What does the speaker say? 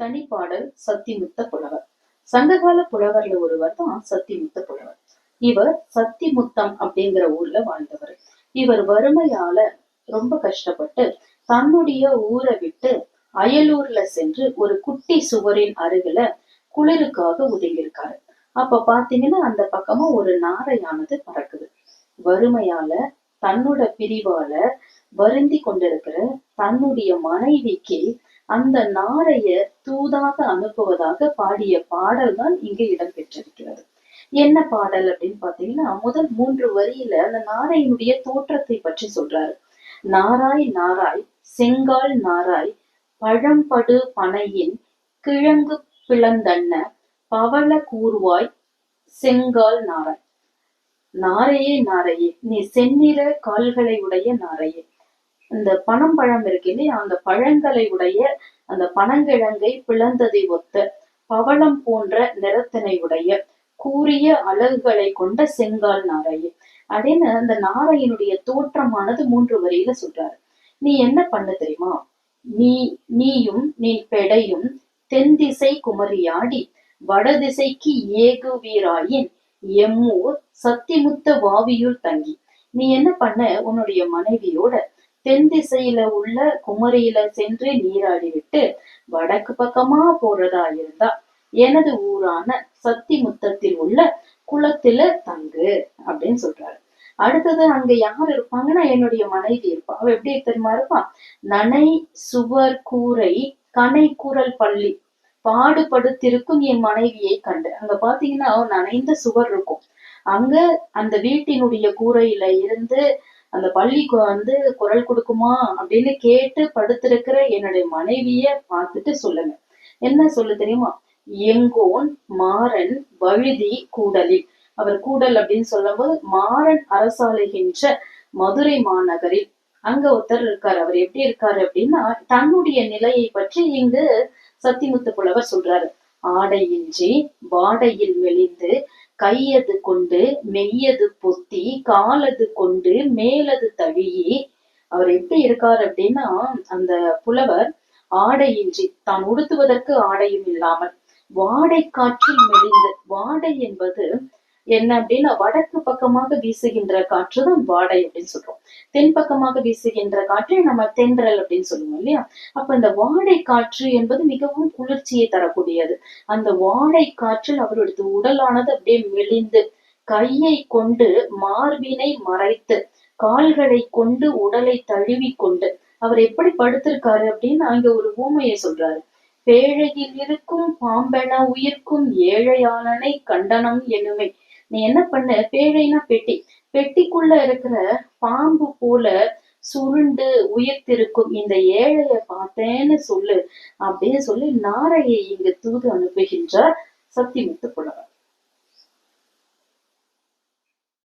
தனிப்பாடல் சத்திமுத்த புலவர். சங்ககால புலவர்ல ஒருவர் தான் சத்திமுத்த புலவர். இவர் சத்திமுத்தம் அப்படிங்கிற ஊர்ல வாழ்ந்தவர். இவர் வறுமையால ரொம்ப கஷ்டப்பட்டு தன்னுடைய ஊரை விட்டு அயலூர்ல சென்று ஒரு குட்டி சுவரின் அருகில குளிருக்காக ஒதுங்கியிருக்காரு. அப்ப பாத்தீங்கன்னா அந்த பக்கமா ஒரு நாரையானது பறக்குது. வறுமையால தன்னோட பிரிவால வருந்தி கொண்டிருக்கிற தன்னுடைய மனைவிக்கு அந்த நாரைய தூதாக அனுப்புவதாக பாடிய பாடல் தான் இங்கு இடம்பெற்றிருக்கிறது. என்ன பாடல் அப்படின்னு பாத்தீங்கன்னா முதல் மூன்று வரியில அந்த நாரையினுடைய தோற்றத்தை பற்றி சொல்றாரு. நாராய் நாராய் செங்கால் நாராய் பழம்படு பனையின் கிழங்கு பிளந்தன்ன பவள கூர்வாய் செங்கால் நாராய். நாரையே நாரையே நீ செந்நிற கால்களை உடைய நாரையே. இந்த பனம் பழம் இருக்கு இல்லையா அந்த பழங்களை உடைய அந்த பனங்கிழங்கை பிளந்ததை ஒத்த பவளம் போன்ற நிறத்தினை உடைய கூறிய அழகுகளை கொண்ட செங்கால் நாரையே. அப்படின்னு அந்த நாரையினுடைய தோற்றமானது மூன்று வரியில சொல்றாரு. நீ என்ன பண்ண தெரியுமா? நீ நீயும் நீ பெடையும் தென் திசை குமரியாடி வடதிசைக்கு ஏகுவீராயின் எம்மூர் சத்திமுத்த வாவியுள் தங்கி. நீ என்ன பண்ண உன்னுடைய மனைவியோட தென் திசையில உள்ள குமரியில சென்று நீராடிவிட்டு வடக்கு பக்கமா போறதா இருந்தா எனது ஊரான சத்தி முத்தத்தில் உள்ள குளத்துல தங்கு அப்படின்னு சொல்றாரு. அடுத்தது அங்க யார் இருப்பாங்கன்னா என்னுடைய மனைவி இருப்பா. அவ எப்படி தெரியுமா? இருப்பா. நனை சுவர் கூரை கனை கூறல் பள்ளி பாடுபடுத்திருக்கும் என் மனைவியை கண்டு. அங்க பாத்தீங்கன்னா நனைந்த சுவர் இருக்கும். அங்க அந்த வீட்டினுடைய கூரையில இருந்து அந்த பள்ளிக்கு வந்து குரல் கொடுக்குமா அப்படின்னு கேட்டு படுத்திருக்கிற என்னுடைய மனைவிய பார்த்துட்டு சொல்லுங்க. என்ன சொல்லு தெரியுமா? எங்கோன் மாறன் வழுதி கூடலில். அவர் கூடல் அப்படின்னு சொல்லும்போது மாறன் அரசாளுகின்ற மதுரை மாநகரில். அங்க ஒருத்தர் இருக்காரு. அவர் எப்படி இருக்காரு அப்படின்னா தன்னுடைய நிலையை பற்றி இங்கு சத்திமுத்து புலவர் சொல்றாரு. ஆடையின்றி வாடையில் மெலிந்து கையது கொண்டு மெய்யது பொத்தி காலது கொண்டு மேலது தழுகி அவர் எப்படி இருக்கார் அப்படின்னா அந்த புலவர் ஆடையின்றி தான் உடுத்துவதற்கு ஆடையும் இல்லாமல் வாடை காற்றில் மெலிந்த வாடை என்பது என்ன அப்படின்னா வடக்கு பக்கமாக வீசுகின்ற காற்று தான் வாடை அப்படின்னு சொல்றோம். தென்பக்கமாக வீசுகின்ற காற்றை நம்ம தென்றல் அப்படின்னு சொல்லுவோம் இல்லையா? அப்ப இந்த வாடை காற்று என்பது மிகவும் குளிர்ச்சியை தரக்கூடியது. அந்த வாடை காற்றில் அவருடைய உடலானது அப்படியே மெலிந்து கையை கொண்டு மார்பினை மறைத்து கால்களை கொண்டு உடலை தழுவி கொண்டு அவர் எப்படி படுத்திருக்காரு அப்படின்னு அங்க ஒரு ஊமையை சொல்றாரு. பேழையில் இருக்கும் பாம்பென உயிர்க்கும் ஏழையாளனை கண்டனம் எனுமே. நீ என்ன பண்ண? பேழைனா பெட்டி. பெட்டிக்குள்ள இருக்கிற பாம்பு போல சுருண்டு உயிர்த்திருக்கும் இந்த ஏழைய பார்த்தேன்னு சொல்லு அப்படின்னு சொல்லி நாரையை இங்கு தூது அனுப்புகின்றார் சத்திமுத்து புலவர்.